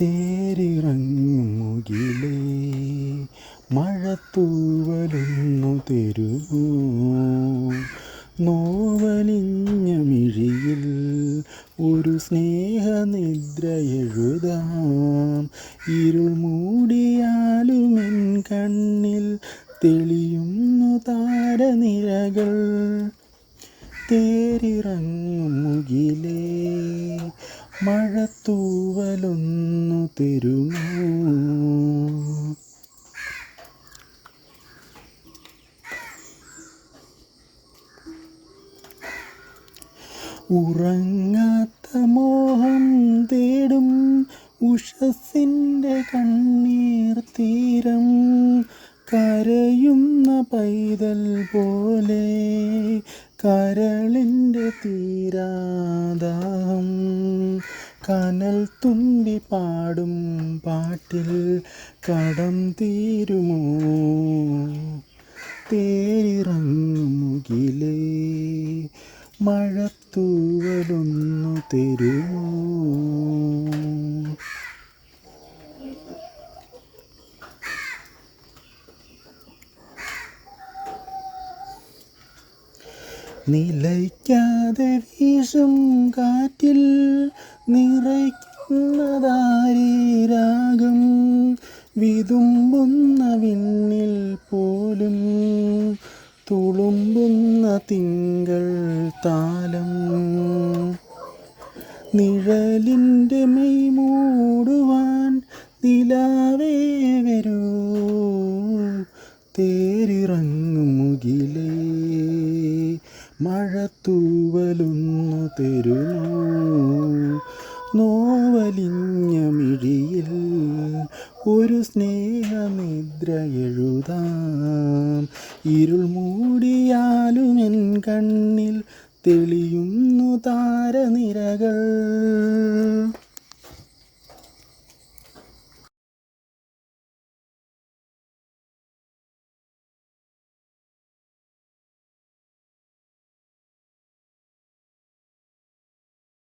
തേരിറങ്ങും മുകിലേ മഴത്തൂവലൊന്നു തരൂ നോവലിഞ്ഞ ഒരു സ്നേഹനിദ്ര എഴുതാം ഇരുൾ മൂടിയാലുമെൻ കണ്ണിൽ തെളിയുന്നു താരനിരകൾ. തേരിറങ്ങും മുകിലേ മഴത്തൂവലൊന്നു തരുമോ? ഉറങ്ങാത്ത മോഹം തേടും ഉഷസിന്റെ കണ്ണീർ തീരം കരയുന്ന പൈതൽ പോലെ കരളിന്റെ തീരാദാഹം കനൽ തുമ്പി പാടും പാട്ടിൽ കടം തീരുമോ? തേരിറങ്ങും മുകിലേ മഴത്തൂവലൊന്നു തരുമോ? നിലയ്ക്കാതെ വീശും കാറ്റിൽ നിറയ്ക്കുന്നതാരീരാഗം വിതുമ്പുന്ന വിണ്ണിൽ പോലും തുളുമ്പുന്ന തിങ്കൾ താലം നിഴലിന്റെ മെയ് മൂടുവാൻ നിലാവേ വരൂ തേരിറങ്ങും മഴത്തൂവലൊന്നു തെരുമോ? നോവലിഞ്ഞ മിഴിയിൽ ഒരു സ്നേഹനിദ്ര എഴുതാം. ഇരുൾ മൂടിയാലുമെൻ കണ്ണിൽ തെളിയുന്നു താരനിരകൾ.